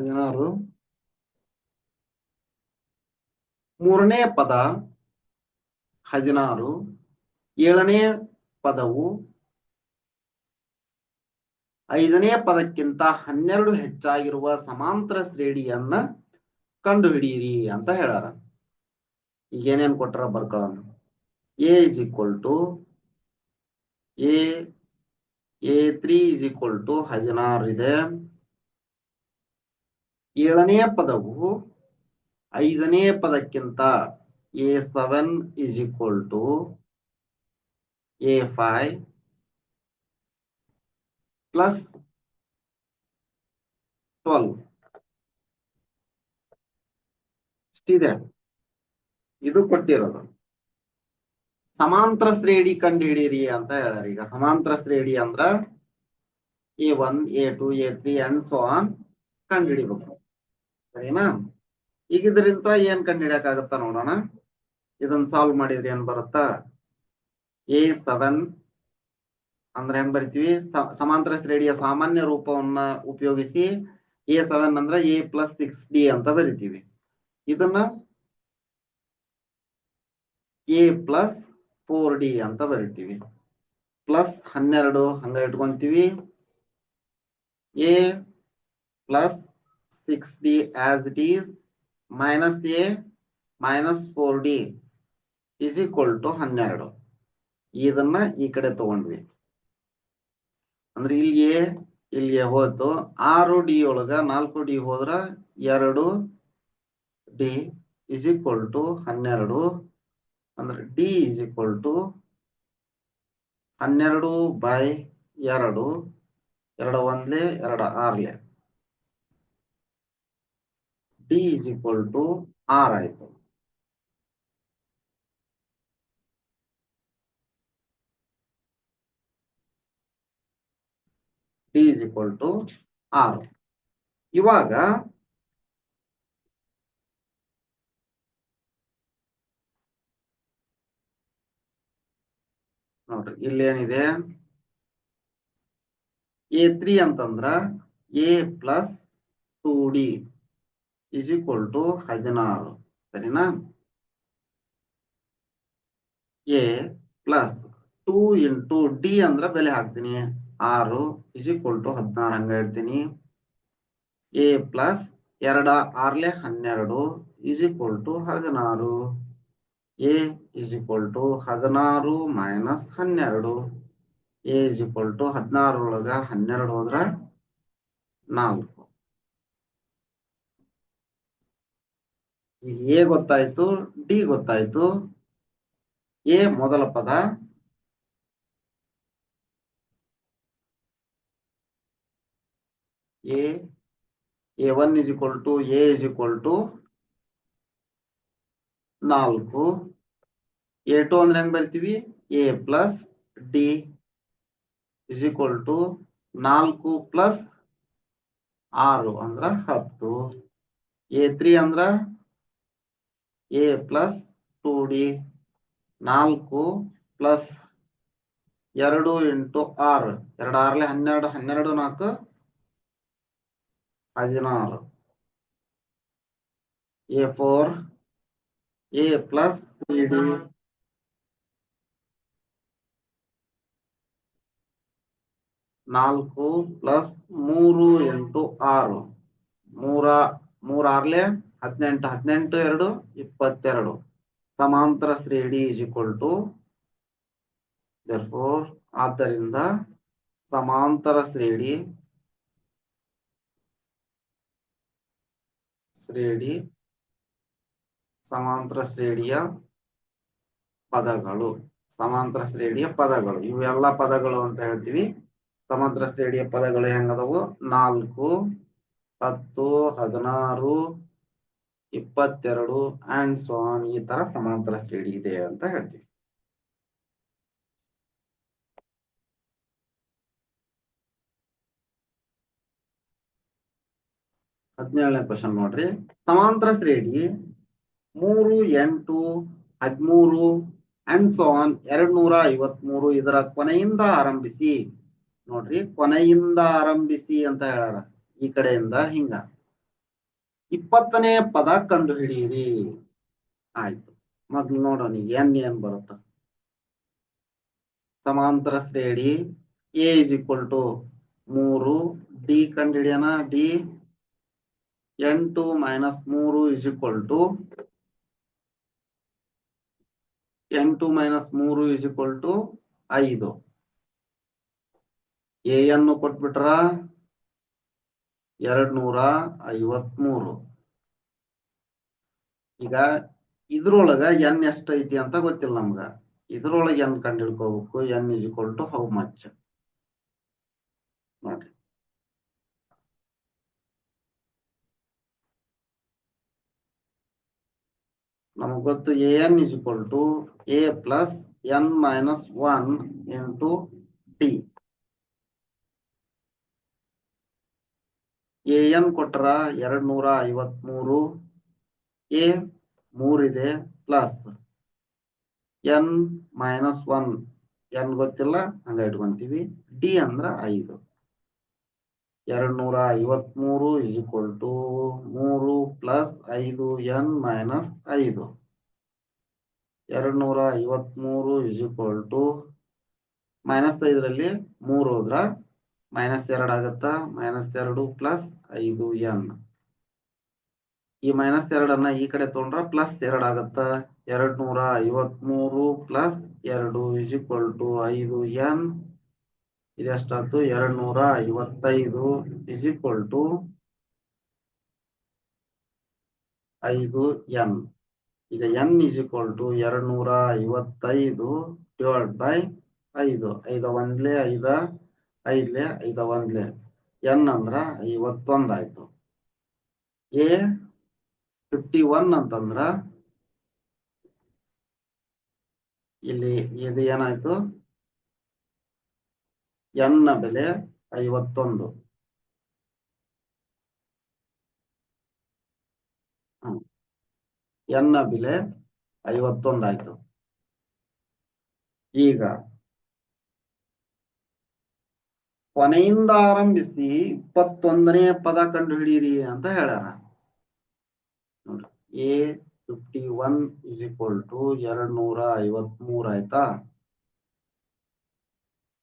ಹದಿನಾರು. ಮೂರನೇ ಪದ ಹದಿನಾರು. ಏಳನೇ ಪದವು ಐದನೇ ಪದಕ್ಕಿಂತ ಹನ್ನೆರಡು ಹೆಚ್ಚಾಗಿರುವ ಸಮಾಂತರ ಶ್ರೇಣಿಯನ್ನ ಕಂಡುಹಿಡಿಯಿರಿ ಅಂತ ಹೇಳಾರ ಈಗ ಏನೇನ್ ಕೊಟ್ಟಾರ ಬರ್ಕೊಳ್ಳೋಣ A is equal to A A three is equal to ಹದಿನಾರು ಇದೆ. ಏಳನೇ ಪದವು ಐದನೇ ಪದಕ್ಕಿಂತ A seven is equal to A five plus twelve ಇಷ್ಟಿದೆ. ಇದು ಕೊಟ್ಟಿರೋದು. ಸಮಾಂತರ ಶ್ರೇಣಿ ಕಂಡು ಹಿಡೀರಿ ಅಂತ ಹೇಳ್ಯಾರ. ಈಗ ಸಮಾಂತರ ಶ್ರೇಣಿ ಅಂದ್ರ A one, A two, A three and so on ಕಂಡು ಹಿಡಿಬೇಕು ಸರಿನಾ? ಈಗ ಇದರಿಂದ ಏನ್ ಕಂಡು ಹಿಡಿಯಕ್ಕಾಗತ್ತ ನೋಡೋಣ. ಇದನ್ನ ಸಾಲ್ವ್ ಮಾಡಿದ್ರೆ ಏನ್ ಬರುತ್ತಾ? ಎ ಸೆವೆನ್ ಅಂದ್ರೆ ಏನ್ ಬರಿತೀವಿ? ಸಮಾಂತರ ಶ್ರೇಣಿಯ ಸಾಮಾನ್ಯ ರೂಪವನ್ನ ಉಪಯೋಗಿಸಿ ಎ ಸೆವೆನ್ ಅಂದ್ರೆ ಎ ಪ್ಲಸ್ ಸಿಕ್ಸ್ ಡಿ ಅಂತ ಬರಿತೀವಿ. ಇದನ್ನ ಎ ಪ್ಲಸ್ ಫೋರ್ ಡಿ ಅಂತ ಬರಿತೀವಿ. ಪ್ಲಸ್ ಹನ್ನೆರಡು ಹಂಗ ಇಟ್ಕೊಂತೀವಿ. A plus six D it is A minus four D is equal to ಹನ್ನೆರಡು. ಇದನ್ನ ಈ ಕಡೆ ತಗೊಂಡ್ವಿ. ಅಂದ್ರೆ ಇಲ್ಲಿ ಎ ಇಲ್ಲಿ ಎ ಹೋಯ್ತು. ಆರು ಡಿ ಒಳಗ ನಾಲ್ಕು ಡಿ ಹೋದ್ರ ಎರಡು ಡಿ ಇಸ್ ಈಕ್ವಲ್ ಟು ಹನ್ನೆರಡು. ಅಂದ್ರೆ ಡಿ ಇಸ್ ಈಕ್ವಲ್ ಟು ಹನ್ನೆರಡು ಬೈ ಎರಡು. ಎರಡು ಒಂದ್ಲೆ ಎರಡು ಆರ್ಲೆ. ಡಿ ಇಸ್ ಈಕ್ವಲ್ ಟು ಆರ್ ಆಯ್ತು. ಡಿ ಇಸ್ ಟು ಆರ್ ಇವಾಗ ನೋಡ್ರಿ, ಇಲ್ಲಿ ಏನಿದೆ? ಎ ತ್ರೀ ಅಂತಂದ್ರ A plus two D is equal to ಹದಿನಾರು ಸರಿನಾ? A plus two into D ಅಂದ್ರ ಬೆಲೆ ಹಾಕ್ತೀನಿ. ಆರು ಇಸ್ ಈಕ್ವಲ್ ಟು ಹದಿನಾರು ಹಂಗ ಇಡ್ತೀನಿ ಎ ಪ್ಲಸ್ ಎರಡ ಆರ್ಲೆ ಹನ್ನೆರಡು ಇಸ್ ಈಕ್ವಲ್ ಟು ಹದಿನಾರು. ಎ ಇಸ್ ಈಕ್ವಲ್ ಟು ಹದಿನಾರು ಮೈನಸ್ ಹನ್ನೆರಡು. ಎ ಇಸ್ ಈಕ್ವಲ್ ಟು ಹದಿನಾರೊಳಗ ಹನ್ನೆರಡು ಹೋದ್ರ ನಾಲ್ಕು ಈಗ ಎ ಗೊತ್ತಾಯ್ತು ಡಿ ಗೊತ್ತಾಯ್ತು. ಎ ಮೊದಲ ಪದ. A A one is equal to A is equal to ನಾಲ್ಕು. ಎ ಟು ಅಂದ್ರೆ ಹೆಂಗ್ ಬರ್ತೀವಿ? A plus D is equal to ನಾಲ್ಕು ಪ್ಲಸ್ ಆರು ಅಂದ್ರ ಹತ್ತು. ಎ ತ್ರೀ ಅಂದ್ರ ಎ ಪ್ಲಸ್ ಟೂ ಡಿ ನಾಲ್ಕು ಪ್ಲಸ್ ಎರಡು ಇಂಟು ಆರು. ಎರಡು ಆರ್ಲೆ ಹನ್ನೆರಡು ಹನ್ನೆರಡು ನಾಲ್ಕು, ಹದಿನಾರು. A four A plus three D ನಾಲ್ಕು ಪ್ಲಸ್ ಮೂರು ಎಂಟು ಆರು. ಮೂರ ಮೂರ ಆರ್ಲೆ ಹದಿನೆಂಟು ಹದಿನೆಂಟು, ಎರಡು, ಇಪ್ಪತ್ತೆರಡು. ಸಮಾಂತರ ಶ್ರೇಣಿ ಇಸ್ ಈಕ್ವಲ್ ಟು ದರ್ಫೋರ್ ಆದ್ದರಿಂದ ಸಮಾಂತರ ಶ್ರೇಣಿ ಶ್ರೇಣಿ, ಸಮಾಂತರ ಶ್ರೇಣಿಯ ಪದಗಳು. ಸಮಾಂತರ ಶ್ರೇಣಿಯ ಪದಗಳು. ಇವೆಲ್ಲ ಪದಗಳು ಅಂತ ಹೇಳ್ತೀವಿ. ಸಮಾಂತರ ಶ್ರೇಣಿಯ ಪದಗಳು ಹೆಂಗದವು? ನಾಲ್ಕು, ಹತ್ತು, ಹದಿನಾರು ಇಪ್ಪತ್ತೆರಡು ಅಂಡ್ ಸ್ವಾನ್ ಈ ತರ ಸಮಾಂತರ ಶ್ರೇಣಿ ಇದೆ ಅಂತ ಹೇಳ್ತೀವಿ. ಹದಿನೇಳನೇ ಕ್ವಶನ್ ನೋಡ್ರಿ. ಸಮಾಂತರ ಶ್ರೇಣಿ ಮೂರು, ಎಂಟು, ಹದಿಮೂರು ಅಂಡ್ ಸೋನ್ ಎರಡ್ ನೂರ ಐವತ್ಮೂರು ಇದರ ಕೊನೆಯಿಂದ ಆರಂಭಿಸಿ. ನೋಡ್ರಿ, ಕೊನೆಯಿಂದ ಆರಂಭಿಸಿ ಅಂತ ಹೇಳ್ಯಾರ. ಈ ಕಡೆಯಿಂದ ಹಿಂಗ. ಇಪ್ಪತ್ತನೇ ಪದ ಕಂಡು ಹಿಡಿಯಿರಿ. ಆಯ್ತು. ಮೊದ್ಲು ನೋಡೋಣ ಎನ್ ಏನ್ ಬರುತ್ತ? ಸಮಾಂತರ ಶ್ರೇಣಿ ಎ ಇಸ್ ಈಕ್ವಲ್ ಟು ಮೂರು. ಡಿ ಕಂಡು ಹಿಡಿಯೋಣ. ಡಿ ಎಂಟು ಮೈನಸ್ ಮೂರು ಇಸ್ ಈಕ್ವಲ್ ಟು ಎಂಟು ಮೈನಸ್ ಮೂರು ಇಸ್ ಈಕ್ವಲ್ ಟು ಐದು. ಎ ಅನ್ನು ಕೊಟ್ಬಿಟ್ರ? ಎರಡ್ ನೂರ ಐವತ್ಮೂರು ಈಗ ಇದ್ರೊಳಗ ಎನ್ ಎಷ್ಟ್ ಐತಿ ಅಂತ ಗೊತ್ತಿಲ್ಲ ನಮ್ಗ. ಇದ್ರೊಳಗೆ ಎನ್ ಕಂಡು ಹಿಡ್ಕೋಬೇಕು N is equal to how much ನೋಡ್ರಿ. ನಮಗ್ ಗೊತ್ತು A N is equal to A plus N minus one into T A N ಕೊಟ್ರ ಎರಡ್ ನೂರ ಐವತ್ಮೂರು A ಮೂರಿದೆ plus N minus one. N ಗೊತ್ತಿಲ್ಲ, ಹಂಗ ಇಟ್ಕೊಂತೀವಿ. ಡಿ ಅಂದ್ರ ಐದು. ಎರಡ್ ನೂರ ಐವತ್ಮೂರು ಇಸ್ ಈಕ್ವಲ್ ಟು ಮೂರು ಪ್ಲಸ್ ಐದು, ಎನ್ ಮೈನಸ್ ಐದು. ಎರಡ್ ನೂರ ಐವತ್ಮೂರು ಇಸ್ ಈಕ್ವಲ್ ಟು ಮೈನಸ್ ಐದರಲ್ಲಿ ಮೂರು ಹೋದ್ರ ಮೈನಸ್ ಎರಡು ಆಗತ್ತಾ? ಮೈನಸ್ ಎರಡು ಪ್ಲಸ್ ಐದು ಎನ್ ಈ ಮೈನಸ್ ಎರಡನ್ನ ಈ ಕಡೆ ತಗೊಂಡ್ರ ಪ್ಲಸ್ ಎರಡು ಆಗತ್ತ? ಎರಡ್ ನೂರ ಐವತ್ಮೂರು ಪ್ಲಸ್ ಎರಡು ಇಸ್ ಈಕ್ವಲ್ ಟು ಐದು ಎನ್ ಇದೆಷ್ಟಾಯ್ತು ಎರಡ್ ನೂರ ಐವತ್ತೈದು ಇಸ್ ಈಕ್ವಲ್ ಟು ಐದು ಎನ್ ಈಗ ಎನ್ ಇಸ್ ಈಕ್ವಲ್ ಟು ಎರಡ್ ನೂರ ಐವತ್ತೈದು ಡಿವೈಡ್ ಬೈ ಐದು. ಐದ ಒಂದ್ಲೇ ಐದ ಐದ್ಲೆ ಐದ ಒಂದ್ಲೆ ಎನ್ ಅಂದ್ರ ಐವತ್ತೊಂದಾಯ್ತು ಎ ಫಿಫ್ಟಿ ಒನ್ ಅಂತಂದ್ರ ಇಲ್ಲಿ ಇದು ಏನಾಯ್ತು? ಎನ್ನ ಬೆಲೆ ಐವತ್ತೊಂದು. ಎನ್ನ ಬೆಲೆ ಐವತ್ತೊಂದಾಯ್ತು ಈಗ ಕೊನೆಯಿಂದ ಆರಂಭಿಸಿ ಇಪ್ಪತ್ತೊಂದನೇ ಪದ ಕಂಡು ಹಿಡಿಯಿರಿ ಅಂತ ಹೇಳ್ಯಾರ. ನೋಡ್ರಿ a fifty one is equal to ಎರಡ್ ನೂರ ಐವತ್ ಮೂರ್ ಆಯ್ತಾ?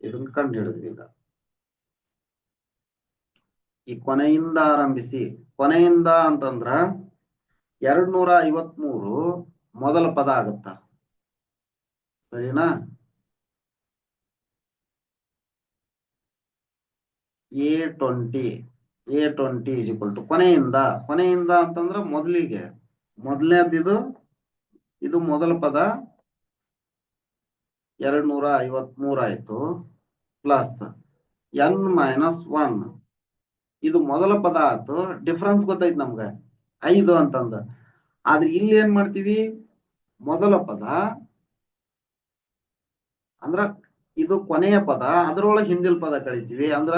ಇದನ್ನ ಕಂಡು ಹಿಡಿದ್ವಿ ಈಗ. ಈ ಕೊನೆಯಿಂದ ಆರಂಭಿಸಿ ಕೊನೆಯಿಂದ ಅಂತಂದ್ರ ಎರಡ್ ನೂರ ಐವತ್ ಮೂರು ಮೊದಲ ಪದ ಆಗತ್ತ? ಸರಿನಾ? A twenty a twenty is equal to ಕೊನೆಯಿಂದ ಕೊನೆಯಿಂದ ಅಂತಂದ್ರ ಮೊದಲಿಗೆ, ಮೊದಲನೇದಿದು, ಇದು ಮೊದಲ ಪದ ಎರಡ್ ನೂರ ಐವತ್ ಮೂರ್ ಆಯ್ತು ಪ್ಲಸ್ ಎನ್ ಮೈನಸ್ ಒನ್ ಇದು ಮೊದಲ ಪದ ಆಯ್ತು ಡಿಫ್ರೆನ್ಸ್ ಗೊತ್ತಾಯ್ತು ನಮ್ಗೆ, ಐದು ಅಂತಂದ. ಆದ್ರೆ ಇಲ್ಲಿ ಏನ್ ಮಾಡ್ತೀವಿ? ಮೊದಲ ಪದ, ಅಂದ್ರ ಇದು ಕೊನೆಯ ಪದ, ಅದ್ರೊಳಗೆ ಹಿಂದಿನ ಪದ ಕಳಿತೀವಿ, ಅಂದ್ರ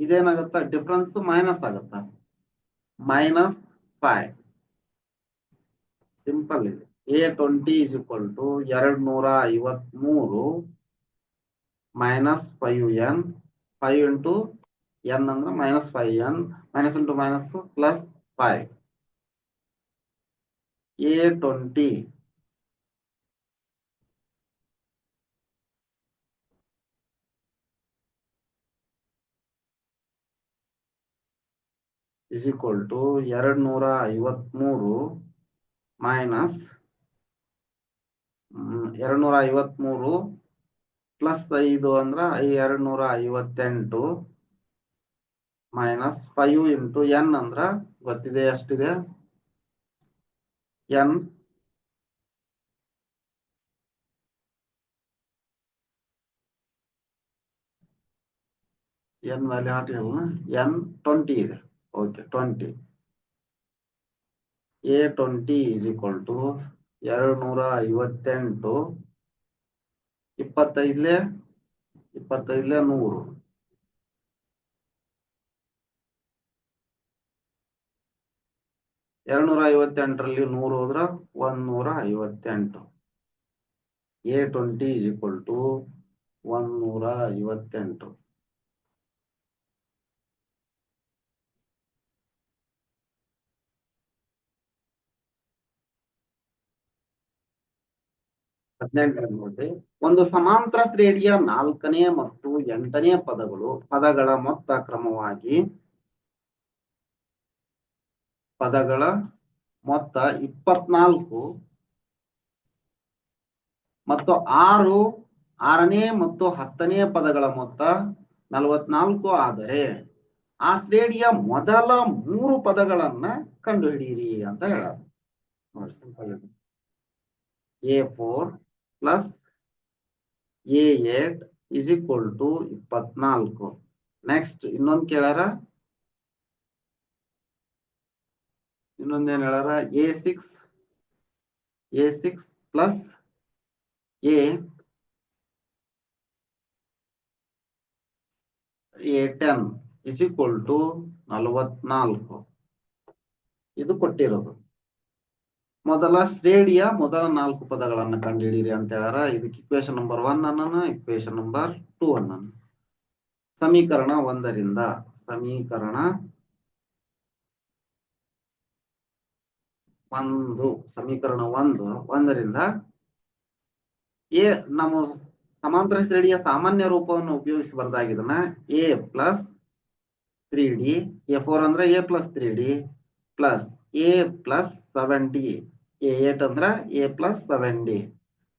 ಇದೇನಾಗತ್ತ ಡಿಫ್ರೆನ್ಸ್ ಮೈನಸ್ ಆಗತ್ತ ಮೈನಸ್ ಫೈವ್ ಸಿಂಪಲ್ ಇದೆ a twenty is equal to ಎರಡ್ ನೂರ ಐವತ್ ಮೂರು minus five n five into n ಅಂದ್ರೆ minus five n minus into minus plus five a twenty is equal to ಎರಡ್ ನೂರ ಐವತ್ಮೂರು ಮೈನಸ್ ಎರಡ್ ನೂರ ಐವತ್ಮೂರು ಪ್ಲಸ್ ಐದು ಅಂದ್ರ ಎರಡ್ ನೂರ ಐವತ್ತೆಂಟು ಮೈನಸ್ ಫೈವ್ ಇಂಟು ಎನ್ ಅಂದ್ರ ಗೊತ್ತಿದೆ ಎಷ್ಟಿದೆ? ಎನ್ ಎನ್ ವ್ಯಾಲ್ಯೂ ಹಾಕ್ಲಿಲ್ಲ ಎನ್ ಟ್ವೆಂಟಿ ಇದೆ. Okay twenty a twenty is equal to ಎರಡು ನೂರ ಐವತ್ತೆಂಟು. ಇಪ್ಪತ್ತೈದ್ಲೆ ಇಪ್ಪತ್ತೈದ್ಲೆ ನೂರು. ಎರಡ್ನೂರ ಐವತ್ತೆಂಟರಲ್ಲಿ ನೂರು ಹೋದ್ರ ಒಂದ್ನೂರ ಐವತ್ತೆಂಟು. A twenty is equal to ಒಂದ್ನೂರ ಐವತ್ತೆಂಟು. ಹದಿನೆಂಟರಲ್ಲಿ ನೋಡ್ರಿ. ಒಂದು ಸಮಾಂತರ ಶ್ರೇಣಿಯ ನಾಲ್ಕನೇ ಮತ್ತು ಎಂಟನೇ ಪದಗಳು, ಪದಗಳ ಮೊತ್ತ ಕ್ರಮವಾಗಿ ಪದಗಳ ಮೊತ್ತ ಇಪ್ಪತ್ನಾಲ್ಕು ಮತ್ತು ಆರು, ಆರನೇ ಮತ್ತು ಹತ್ತನೇ ಪದಗಳ ಮೊತ್ತ ನಲವತ್ನಾಲ್ಕು ಆದರೆ ಆ ಶ್ರೇಣಿಯ ಮೊದಲ ಮೂರು ಪದಗಳನ್ನ ಕಂಡುಹಿಡಿಯಿರಿ ಅಂತ ಹೇಳ ನೋಡಿ simple a four plus a eight is equal to ಇಪ್ಪತ್ನಾಲ್ಕು. ನೆಕ್ಸ್ಟ್ ಇನ್ನೊಂದ್ ಕೇಳಾರ ಇನ್ನೊಂದೇನ್ ಹೇಳಾರ a six a six plus a a ten is equal to ನಲವತ್ನಾಲ್ಕು. ಇದು ಕೊಟ್ಟಿರೋದು. ಮೊದಲ ಶ್ರೇಣಿಯ ಮೊದಲ ನಾಲ್ಕು ಪದಗಳನ್ನ ಕಂಡುಹಿಡಿಯಿರಿ ಅಂತ ಹೇಳಾರ ಇದಕ್ಕೆ ಇಕ್ವೇಶನ್ ನಂಬರ್ ಒನ್ ಅನ್ನನ ಇಕ್ವೇಶನ್ ನಂಬರ್ ಟೂ ಅನ್ನನ. ಸಮೀಕರಣ ಒಂದರಿಂದ ಸಮೀಕರಣ ಒಂದು ಸಮೀಕರಣ ಒಂದು, ಒಂದರಿಂದ ಎ, ನಮ್ಮ ಸಮಾಂತರ ಶ್ರೇಣಿಯ ಸಾಮಾನ್ಯ ರೂಪವನ್ನು ಉಪಯೋಗಿಸಿ ಬರೆದಾಗಿದನ್ನ a plus three d a four ಅಂದ್ರೆ a plus three d plus a plus seven d a eight ಅಂದ್ರ a plus seven d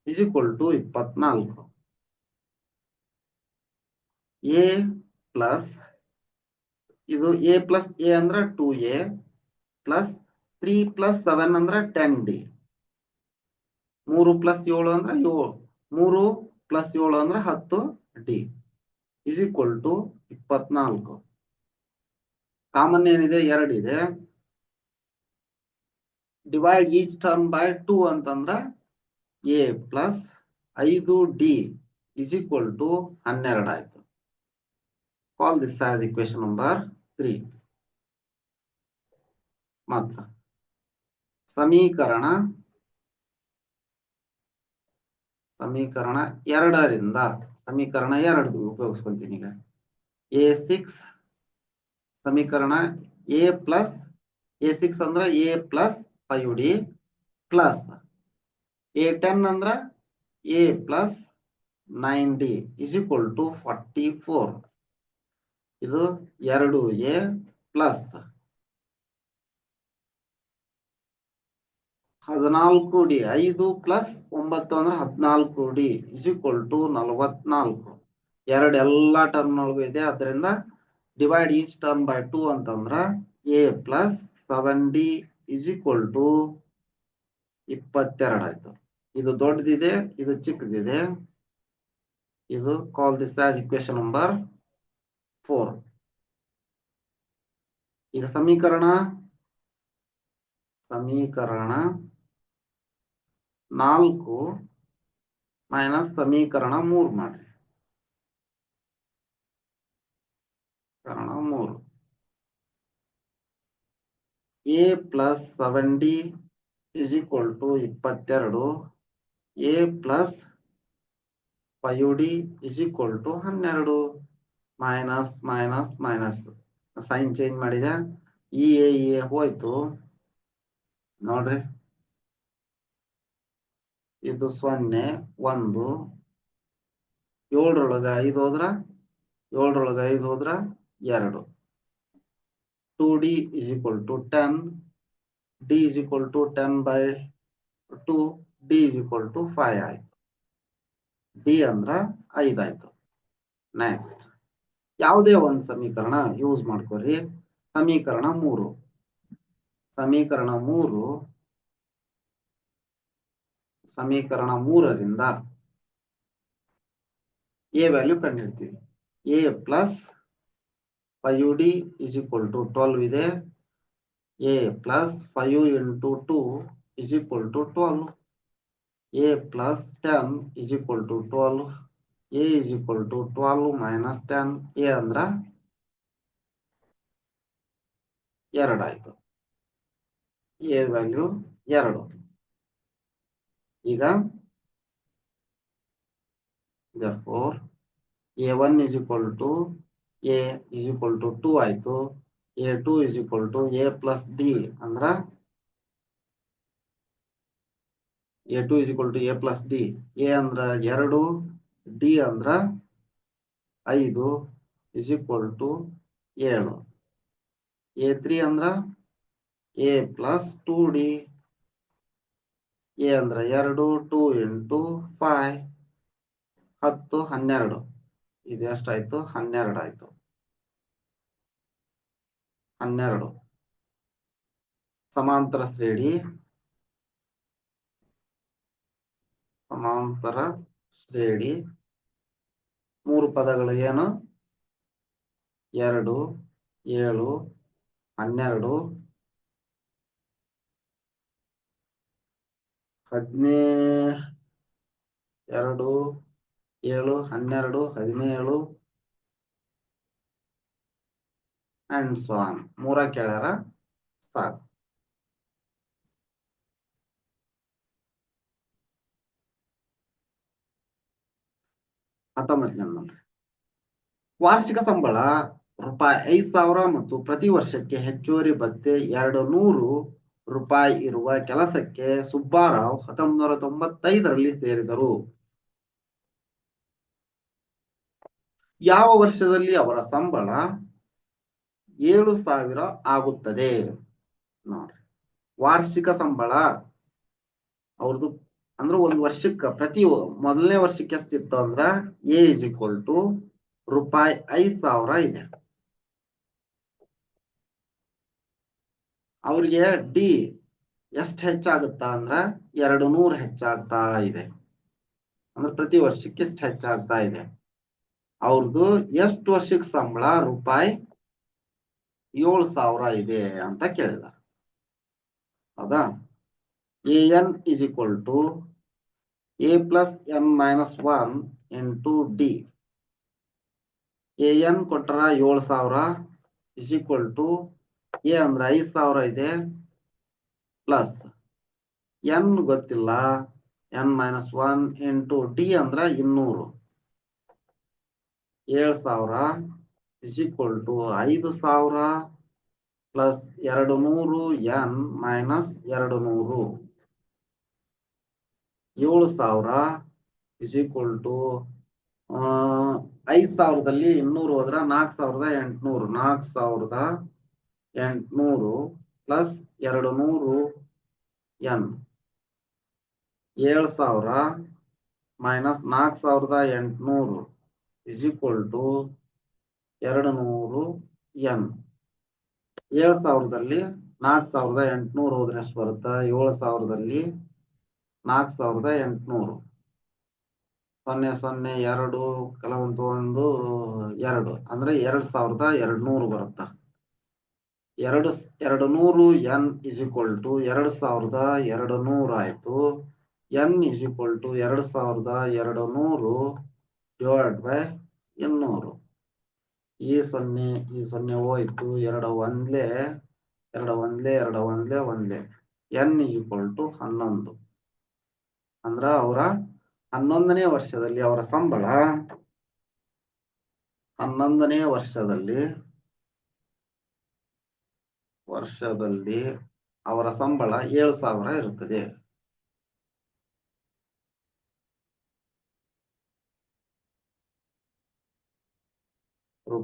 is equal to ಇಪ್ಪತ್ನಾಲ್ಕು. ಎ ಪ್ಲಸ್ ಇದು ಎ ಪ್ಲಸ್ ಎ ಅಂದ್ರ two a plus three plus seven ಅಂದ್ರ ten d ಮೂರು plus ಏಳು ಅಂದ್ರ ಏಳು, ಮೂರು ಪ್ಲಸ್ ಏಳು ಅಂದ್ರ ಹತ್ತು ಡಿ ಇಸ್ ಈಕ್ವಲ್ ಟು ಇಪ್ಪತ್ನಾಲ್ಕು. ಕಾಮನ್ ಏನಿದೆ? ಎರಡಿದೆ divide each term by two ಅಂತಂದ್ರ ಎ ಪ್ಲಸ್ ಐದು ಡಿ ಇಸ್ ಈಕ್ವಲ್ ಟು ಹನ್ನೆರಡು ಆಯ್ತು. Call this as equation number three ಮತ್ತ ಸಮೀಕರಣ ಸಮೀಕರಣ ಎರಡರಿಂದ ಸಮೀಕರಣ ಎರಡು ಉಪಯೋಗಿಸ್ಕೊಂತೀನಿ ಈಗ. ಎ ಸಿಕ್ಸ್ ಸಮೀಕರಣ ಎ ಪ್ಲಸ್ ಎ ಸಿಕ್ಸ್ ಅಂದ್ರ a plus five d plus a ten ಅಂದ್ರ a plus nine d is equal to forty four. ಇದು ಎರಡು ಎ ಪ್ಲಸ್ ಹದಿನಾಲ್ಕು ಡಿ, ಐದು ಪ್ಲಸ್ ಒಂಬತ್ತು ಅಂದ್ರೆ ಹದಿನಾಲ್ಕು ಡಿ ಇಸ್ ಈಕ್ವಲ್ ಟು ನಲವತ್ನಾಲ್ಕು. ಎರಡು ಎಲ್ಲಾ ಟರ್ಮ್ ಒಳಗೂ ಇದೆ, ಅದರಿಂದ divide each term by two ಅಂತಂದ್ರ a plus seven d is equal to ಇಪ್ಪತ್ತೆರಡು ಆಯ್ತು. ಇದು ದೊಡ್ಡದಿದೆ, ಇದು ಚಿಕ್ಕದಿದೆ. ಇದು call this as equation number four ಈಗ ಸಮೀಕರಣ ಸಮೀಕರಣ ನಾಲ್ಕು ಮೈನಸ್ ಸಮೀಕರಣ ಮೂರು ಮಾಡ್ರಿ ಕಾರಣ ಮೂರು a plus seventy is equal to ಇಪ್ಪತ್ತೆರಡು. A plus five d is equal to ಹನ್ನೆರಡು. Minus minus minus sign change ಮಾಡಿದೆ. ಇ ಎ ಎ ಹೋಯ್ತು. ನೋಡ್ರಿ. ಇದು ಸೊನ್ನೆ, ಒಂದು. ಏಳರೊಳಗ ಐದು ಹೋದ್ರ? ಏಳರೊಳಗ ಐದು ಹೋದ್ರ? ಎರಡು. Two d is equal to ten d is equal to ten by two d is equal to five ಆಯ್ತು. ಡಿ ಅಂದ್ರ ಐದ್ ಆಯ್ತು. ನೆಕ್ಸ್ಟ್ ಯಾವುದೇ ಒಂದು ಸಮೀಕರಣ ಯೂಸ್ ಮಾಡ್ಕೊರಿ. ಸಮೀಕರಣ ಮೂರು. ಸಮೀಕರಣ ಮೂರು ಸಮೀಕರಣ ಮೂರರಿಂದ a value ಕಂಡಿಡ್ತೀವಿ a plus five d is equal to twelve ಇದೆ a plus five into two is equal to twelve a plus ten is equal to twelve a is equal to twelve minus ten a ಅಂದ್ರ ಎರಡಾಯ್ತು a value ಎರಡು. ಈಗ therefore a1 is equal to a is equal to 2 ಆಯ್ತು. A two is equal to a plus d ಅಂದ್ರ a two is equal to a plus d a ಅಂದ್ರ ಎರಡು d ಅಂದ್ರ ಐದು ಇಸ್ ಈಕ್ವಲ್ ಟು ಏಳು. A three ಅಂದ್ರ a plus two d a ಅಂದ್ರ ಎರಡು ಟೂ ಇಂಟು ಫೈವ್ ಹತ್ತು, ಹನ್ನೆರಡು. ಇದು ಹನ್ನೆರಡಾಯ್ತು ಹನ್ನೆರಡು ಆಯ್ತು. ಹನ್ನೆರಡು. ಸಮಾಂತರ ಶ್ರೇಣಿ. ಸಮಾಂತರ ಶ್ರೇಣಿ. ಮೂರು ಪದಗಳು ಏನು? ಎರಡು, ಏಳು, ಹನ್ನೆರಡು. ಹದಿನೇ ಎರಡು ಏಳು, ಹನ್ನೆರಡು, ಹದಿನೇಳು ಅಂಡ್ ಸ್ವಾನ್ ಮೂರ ಕೇಳ್ಯಾರ? ಸಾಕು. ಹತ್ತೊಂಬತ್ತನೇ ನೋಡ್ರಿ. ವಾರ್ಷಿಕ ಸಂಬಳ ರೂಪಾಯಿ ಐದ್ ಸಾವಿರ ಮತ್ತು ಪ್ರತಿ ವರ್ಷಕ್ಕೆ ಹೆಚ್ಚುವರಿ ಭತ್ತೆ ಎರಡು ನೂರು ರೂಪಾಯಿ ಇರುವ ಕೆಲಸಕ್ಕೆ ಸುಬ್ಬಾರಾವ್ ಹತ್ತೊಂಬತ್ತು ನೂರ ತೊಂಬತ್ತೈದರಲ್ಲಿ ಸೇರಿದರು. ಯಾವ ವರ್ಷದಲ್ಲಿ ಅವರ ಸಂಬಳ ಏಳು ಸಾವಿರ ಆಗುತ್ತದೆ? ನೋಡ್ರಿ. ವಾರ್ಷಿಕ ಸಂಬಳ ಅವ್ರದ್ದು ಅಂದ್ರೆ ಒಂದು ವರ್ಷಕ್ಕೆ ಪ್ರತಿ ಮೊದಲನೇ ವರ್ಷಕ್ಕೆ ಎಷ್ಟಿತ್ತು ಅಂದ್ರ ಏಜ್ ಈಕ್ವಲ್ ಟು ರೂಪಾಯಿ ಐದ್ ಸಾವಿರ ಇದೆ. ಅವ್ರಿಗೆ ಡಿ ಎಷ್ಟು ಹೆಚ್ಚಾಗುತ್ತಾ ಅಂದ್ರ ಎರಡು ನೂರು ಹೆಚ್ಚಾಗ್ತಾ ಇದೆ. ಅಂದ್ರೆ ಪ್ರತಿ ವರ್ಷಕ್ಕೆ ಎಷ್ಟು ಹೆಚ್ಚಾಗ್ತಾ ಇದೆ? ಅವ್ರದ್ದು ಎಷ್ಟು ವರ್ಷಕ್ಕೆ ಸಂಬಳ ರೂಪಾಯಿ ಏಳು ಸಾವಿರ ಇದೆ ಅಂತ ಕೇಳಿದ ಹೌದಾ? A n is equal to a plus n minus one into d. A n ಕೊಟ್ರ ಏಳು ಸಾವಿರ ಇಸ್ ಈಕ್ವಲ್ ಟು ಎ ಅಂದ್ರೆ ಐದ್ ಸಾವಿರ ಇದೆ ಪ್ಲಸ್ ಎನ್ ಗೊತ್ತಿಲ್ಲ n minus one into d ಅಂದ್ರ ಇನ್ನೂರು. ಏಳು ಸಾವಿರ ಈಕ್ವಲ್ ಟು ಐದು ಸಾವಿರ ಪ್ಲಸ್ ಎರಡು ನೂರು ಎನ್ ಮೈನಸ್ ಎರಡು ನೂರು. ಏಳು ಸಾವಿರ ಇಸ್ ಈಕ್ವಲ್ ಟು ಐದು ಸಾವಿರದಲ್ಲಿ ಇನ್ನೂರು ಹೋದ್ರ ನಾಲ್ಕು ಸಾವಿರದ ಎಂಟುನೂರು. ನಾಲ್ಕು ಸಾವಿರದ ಎಂಟುನೂರು ಪ್ಲಸ್ ಎರಡು ನೂರು ಎನ್ ಏಳು ಸಾವಿರ ಮೈನಸ್ ನಾಲ್ಕು ಸಾವಿರದ ಎಂಟ್ನೂರು. ಇಸ್ ಈಕ್ವಲ್ ಟು ಎರಡು ನೂರು ಎನ್. ಏಳು ಸಾವಿರದಲ್ಲಿ ನಾಲ್ಕು ಸಾವಿರದ ಎಂಟುನೂರು ಹೋದ್ರೆ ಎಷ್ಟು ಬರುತ್ತೆ? ಏಳು ಸಾವಿರದಲ್ಲಿ ನಾಲ್ಕು ಸಾವಿರದ ಎಂಟುನೂರು. ಸೊನ್ನೆ ಸೊನ್ನೆ, ಎರಡು ಕೆಲವೊಂದು ಒಂದು, ಎರಡು. ಅಂದ್ರೆ ಎರಡು ಸಾವಿರದ ಎರಡು ನೂರು ಬರುತ್ತೆ. ಎರಡು ಎರಡು ನೂರು ಎನ್ ಇಸ್ ಈಕ್ವಲ್ ಟು ಎರಡು ಸಾವಿರದ ಎರಡು ನೂರು ಆಯಿತು. ಎನ್ ಇಸ್ ಟು ಎರಡು ಸಾವಿರದ ಎರಡು ನೂರು ಡಿವೈಡ್ ಬೈ ಇನ್ನೂರು ಈ ಸೊನ್ನೆ ಈ ಸೊನ್ನೆ ಹೋಯ್ತು, ಎರಡು ಒಂದ್ಲೆ ಎರಡು ಒಂದ್ಲೆ ಎರಡು ಒಂದ್ಲೆ ಒಂದ್ಲೆ. ಎನ್ ಈಕ್ವಲ್ ಟು ಹನ್ನೊಂದು. ಅಂದ್ರ ಅವರ ಹನ್ನೊಂದನೇ ವರ್ಷದಲ್ಲಿ ಅವರ ಸಂಬಳ, ಹನ್ನೊಂದನೇ ವರ್ಷದಲ್ಲಿ ವರ್ಷದಲ್ಲಿ ಅವರ ಸಂಬಳ ಏಳು ಸಾವಿರ ಇರುತ್ತದೆ.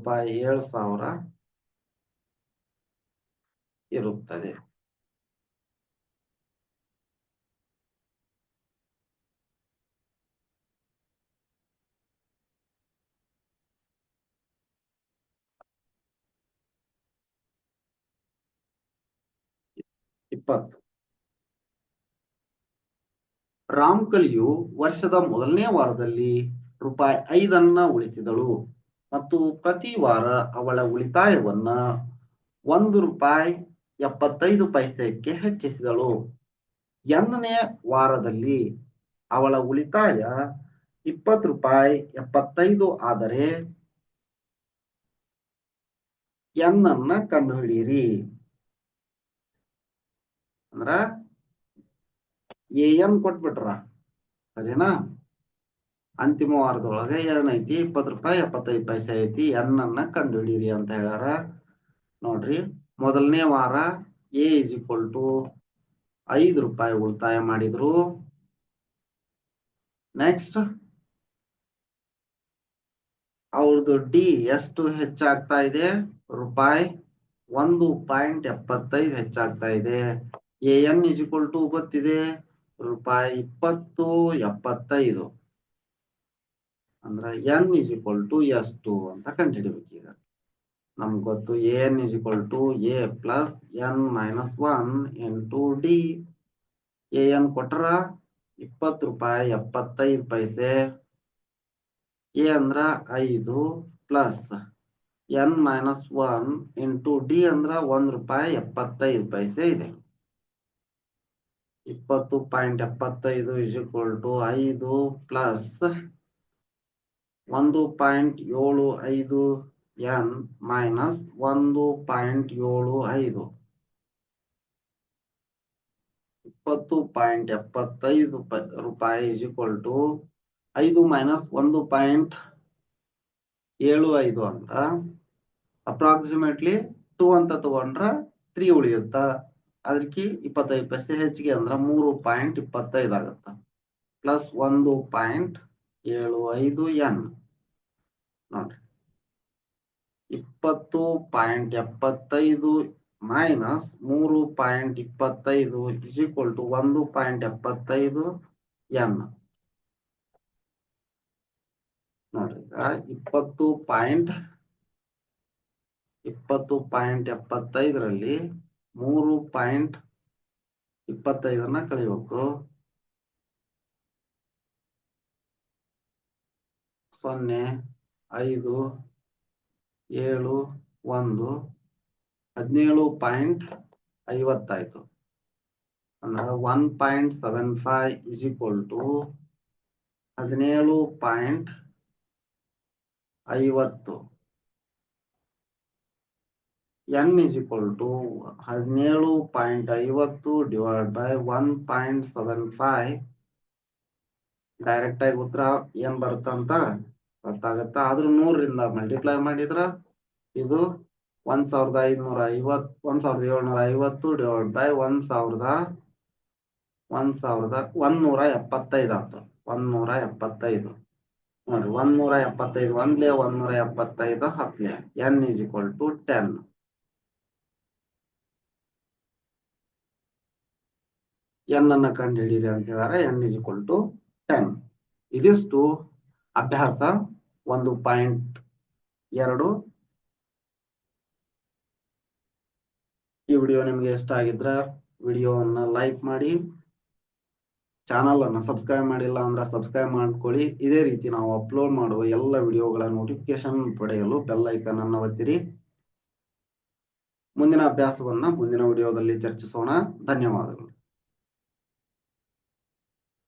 ರೂಪಾಯಿ ಏಳು ಸಾವಿರ ಇರುತ್ತದೆ. ಇಪ್ಪತ್ತು. ರಾಮ್ಕಲಿಯು ವರ್ಷದ ಮೊದಲನೇ ವಾರದಲ್ಲಿ ರೂಪಾಯಿ ಐದನ್ನ ಉಳಿಸಿದಳು. ಮತ್ತು ಪ್ರತಿ ವಾರ ಅವಳ ಉಳಿತಾಯವನ್ನ ಒಂದು ರೂಪಾಯಿ ಎಪ್ಪತ್ತೈದು ಪೈಸೆಗೆ ಹೆಚ್ಚಿಸಿದಳು. ಎನ್ನನೇ ವಾರದಲ್ಲಿ ಅವಳ ಉಳಿತಾಯ ಇಪ್ಪತ್ತು ರೂಪಾಯಿ ಎಪ್ಪತ್ತೈದು ಆದರೆ ಎನ್ ಅನ್ನ ಕಂಡುಹಿಡಿಯಿರಿ. ಅಂದ್ರ ಎ ಎನ್ ಕೊಟ್ಬಿಟ್ರ, ಸರಿನಾ? ಅಂತಿಮ ವಾರದೊಳಗ ಏನೈತಿ ಇಪ್ಪತ್ತು ರೂಪಾಯಿ, ಎಪ್ಪತ್ತೈದು ಪೈಸೆ ಐತಿ. ಎನ್ ಅನ್ನ ಕಂಡುಹಿಡಿಯಿರಿ ಅಂತ ಹೇಳ್ಯಾರ. ನೋಡ್ರಿ, ಮೊದಲನೇ ವಾರ ಎ ಇಸ್ ಈಕ್ವಲ್ ಟು ಐದು ರೂಪಾಯಿ ಉಳಿತಾಯ ಮಾಡಿದ್ರು. ನೆಕ್ಸ್ಟ್ ಅವ್ರದ್ದು ಡಿ ಎಷ್ಟು ಹೆಚ್ಚಾಗ್ತಾ ಇದೆ? ರೂಪಾಯಿ ಒಂದು ಪಾಯಿಂಟ್ ಎಪ್ಪತ್ತೈದು ಹೆಚ್ಚಾಗ್ತಾ ಇದೆ. ಎ ಎನ್ ಈಕ್ವಲ್ ಟು ಗೊತ್ತಿದೆ? ರೂಪಾಯಿ ಇಪ್ಪತ್ತು ಎಪ್ಪತ್ತೈದು. ಅಂದ್ರ ಎನ್ ಇಜಿಕ್ವಲ್ ಟು ಎಷ್ಟು ಅಂತ ಕಂಡುಹಿಡಿಬೇಕು ಈಗ ನಮ್ಗೆ ಗೊತ್ತು n is equal to a plus n minus one into d a n ಕೊಟ್ರ ಇಪ್ಪತ್ತು ರೂಪಾಯಿ ಎಪ್ಪತ್ತೈದು ಪೈಸೆ. ಎ ಅಂದ್ರ ಐದು plus n minus one into d ಅಂದ್ರ ಒಂದ್ ರೂಪಾಯಿ ಎಪ್ಪತ್ತೈದು ಪೈಸೆ ಇದೆ. ಇಪ್ಪತ್ತು ಪಾಯಿಂಟ್ ಎಪ್ಪತ್ತೈದು ಇಸ್ ಈಕ್ವಲ್ ಟು ಐದು ಪ್ಲಸ್ ಒಂದು ಪಾಯಿಂಟ್ ಏಳು ಐದು ಎನ್ ಮೈನಸ್ ಒಂದು ಪಾಯಿಂಟ್ ಏಳು ಐದು. ಇಪ್ಪತ್ತು ಪಾಯಿಂಟ್ ಎಪ್ಪತ್ತೈದು ರೂಪಾಯಿ ಇಸ್ ಈಕ್ವಲ್ ಟು ಐದು ಮೈನಸ್ ಒಂದು ಪಾಯಿಂಟ್ ಏಳು ಐದು ಅಂತ ಅಪ್ರಾಕ್ಸಿಮೇಟ್ಲಿ ಟೂ ಅಂತ ತಗೊಂಡ್ರ ತ್ರೀ ಉಳಿಯುತ್ತ? ಅದಕ್ಕೆ ಇಪ್ಪತ್ತೈದು ಪೈಸೆ ಹೆಚ್ಚಿಗೆ ಅಂದ್ರ ಮೂರು ಪಾಯಿಂಟ್ ಇಪ್ಪತ್ತೈದು ಆಗತ್ತ? ಪ್ಲಸ್ ಒಂದು ಪಾಯಿಂಟ್ ಏಳು ಐದು ಎನ್. ನೋಡ್ರಿ. ಇಪ್ಪತ್ತು ಪಾಯಿಂಟ್ ಎಪ್ಪತ್ತೈದು ಮೈನಸ್ ಮೂರು ಪಾಯಿಂಟ್ ಇಪ್ಪತ್ತೈದು ಇಸ್ ಈಕ್ವಲ್ ಟು ಒಂದು ಪಾಯಿಂಟ್ ಎಪ್ಪತ್ತೈದು ಎನ್ ನೋಡ್ರಿ ಇಪ್ಪತ್ತು ಪಾಯಿಂಟ್ ಇಪ್ಪತ್ತು ಪಾಯಿಂಟ್ ಎಪ್ಪತ್ತೈದರಲ್ಲಿ ಮೂರು ಪಾಯಿಂಟ್ ಇಪ್ಪತ್ತೈದನ್ನ ಕಳಿಬೇಕು ಸೊನ್ನೆ. ಐದು, ಏಳು, ಒಂದು, ಹದಿನೇಳು ಪಾಯಿಂಟ್ ಐವತ್ತಾಯ್ತು. ಅಂದ್ರೆ one point seven five is equal to ಹದಿನೇಳು ಪಾಯಿಂಟ್ ಐವತ್ತು. ಎನ್ ಇಸ್ ಈಕ್ವಲ್ ಟು ಹದಿನೇಳು ಪಾಯಿಂಟ್ ಐವತ್ತು divide by one point seven five direct ಆಗಿ ಉತ್ತರ ಏನ್ ಬರುತ್ತ ಗೊತ್ತಾಗತ್ತ ಆದ್ರೂ ನೂರರಿಂದ ಮಲ್ಟಿಪ್ಲೈ ಮಾಡಿದ್ರ ಇದು ಒಂದ್ ಸಾವಿರದ ಐದ್ನೂರ ಐವತ್ ಒಂದ್ ಸಾವಿರದ ಏಳ್ನೂರ ಐವತ್ತು ಡಿವೈಡ್ ಬೈ ಒಂದ್ ಸಾವಿರದ ಒಂದ್ ಸಾವಿರದ ಒಂದ್ ನೂರ ಎಪ್ಪತ್ತೈದು ಆಯ್ತು ಒಂದ್ ನೂರ ಎಪ್ಪತ್ತೈದು ನೋಡ್ರಿ ಒಂದ್ ನೂರ ಎಪ್ಪತ್ತೈದು ಒಂದ್ಲೇ ಒಂದ್ ನೂರ ಎಪ್ಪತ್ತೈದು ಹತ್ಲೆ n is equal to ten n ಅನ್ನ ಕಂಡು ಹಿಡೀರಿ ಅಂತ ಹೇಳಿದ್ರೆ n is equal to ten ಇದಿಷ್ಟು ಅಭ್ಯಾಸ. ಒಂದು ಪಾಯಿಂಟ್ ಎರಡು. ಈ ವಿಡಿಯೋ ನಿಮ್ಗೆ ಇಷ್ಟ ಆಗಿದ್ರ ವಿಡಿಯೋವನ್ನ ಲೈಕ್ ಮಾಡಿ. ಚಾನಲ್ ಅನ್ನ ಸಬ್ಸ್ಕ್ರೈಬ್ ಮಾಡಿಲ್ಲ ಅಂದ್ರೆ ಸಬ್ಸ್ಕ್ರೈಬ್ ಮಾಡ್ಕೊಳ್ಳಿ. ಇದೇ ರೀತಿ ನಾವು ಅಪ್ಲೋಡ್ ಮಾಡುವ ಎಲ್ಲ ವಿಡಿಯೋಗಳ ನೋಟಿಫಿಕೇಶನ್ ಪಡೆಯಲು ಬೆಲ್ ಐಕನ್ ಅನ್ನು ಒತ್ತಿರಿ. ಮುಂದಿನ ಅಭ್ಯಾಸವನ್ನ ಮುಂದಿನ ವಿಡಿಯೋದಲ್ಲಿ ಚರ್ಚಿಸೋಣ. ಧನ್ಯವಾದಗಳು.